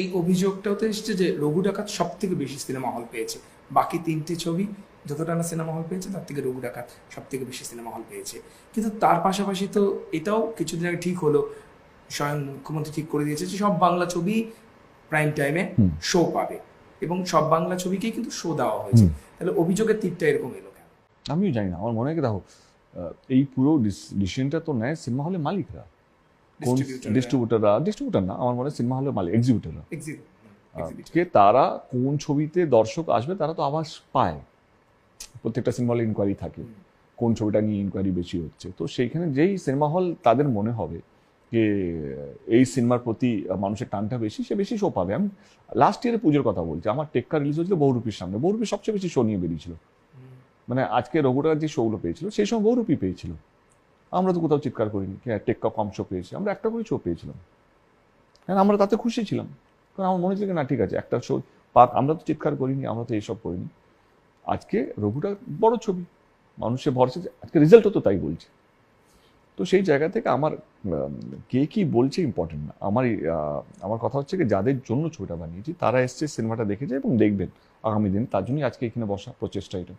এই অভিযোগটাও তো এসছে যে রঘু ডাকাত সব থেকে বেশি সিনেমা হল পেয়েছে। বাকি তিনটে ছবি যতটা না সিনেমা হল পেয়েছে তার থেকে রঘু ডাকাত সব থেকে বেশি সিনেমা হল পেয়েছে। কিন্তু তার পাশাপাশি তো এটাও কিছুদিন আগে ঠিক হলো স্বয়ং মুখ্যমন্ত্রী ঠিক করে দিয়েছে যে সব বাংলা ছবি প্রাইম টাইমে শো পাবে এবং সব বাংলা ছবিকেই কিন্তু শো দেওয়া হয়েছে। তাহলে অভিযোগের তীরটা এরকম এলো কেন? আমিও জানি না আমার মনে হয় দেখো এই পুরো ডিসিশনটা তো নেয় সিনেমা হলের মালিকরা। কোন Distributor-রা। ডিস্ট্রিবিউটাররা ডিস্ট্রিবিউটার না আমার মনে হয় সিনেমা হলের মালিক এক্সিবিউটাররা exhibit। কে তারা কোন ছবিতে দর্শক আসবে তারা তো আভাস পায়। প্রত্যেকটা সিনেমা হলে ইনকোয়ারি থাকে কোন ছবিটা নিয়ে ইনকোয়ারি বেশি হচ্ছে। তো সেইখানে যেই সিনেমা হল তাদের মনে হবে যে এই সিনেমার প্রতি মানুষের টানটা বেশি সে বেশি শো পাবে। আমি লাস্ট ইয়ারে পুজোর কথা বলছি আমার টেক্কা রিলিজ হয়েছিল বহুরূপীর সামনে। বহুরূপী সবচেয়ে বেশি শো নিয়ে বেরিয়েছিল। মানে আজকে রঘুটার যে শোগুলো পেয়েছিল সেই সময় বহুরূপী পেয়েছিল। আমরা তো কোথাও চিৎকার করিনি। হ্যাঁ টেক্কা কম শো পেয়েছি। আমরা একটা করে শো পেয়েছিলাম। হ্যাঁ আমরা তাতে খুশি ছিলাম। কারণ আমার মনে হচ্ছিল না, ঠিক আছে, একটা শো পাক, আমরা তো চিৎকার করিনি, আমরা তো এইসব করিনি। আজকে রঘুটা বড় ছবি। মানুষের ভরসা আজকে রেজাল্টও তো তাই বলছে। তো সেই জায়গা থেকে আমার কে কি বলছে ইম্পর্টেন্ট না। আমার আমার কথা হচ্ছে কি, যাদের জন্য ছবিটা বানিয়েছি, তারা এসছে, সিনেমাটা দেখেছে এবং দেখবেন আগামী দিন। তার জন্যই আজকে এখানে বসা প্রচেষ্টা এটা।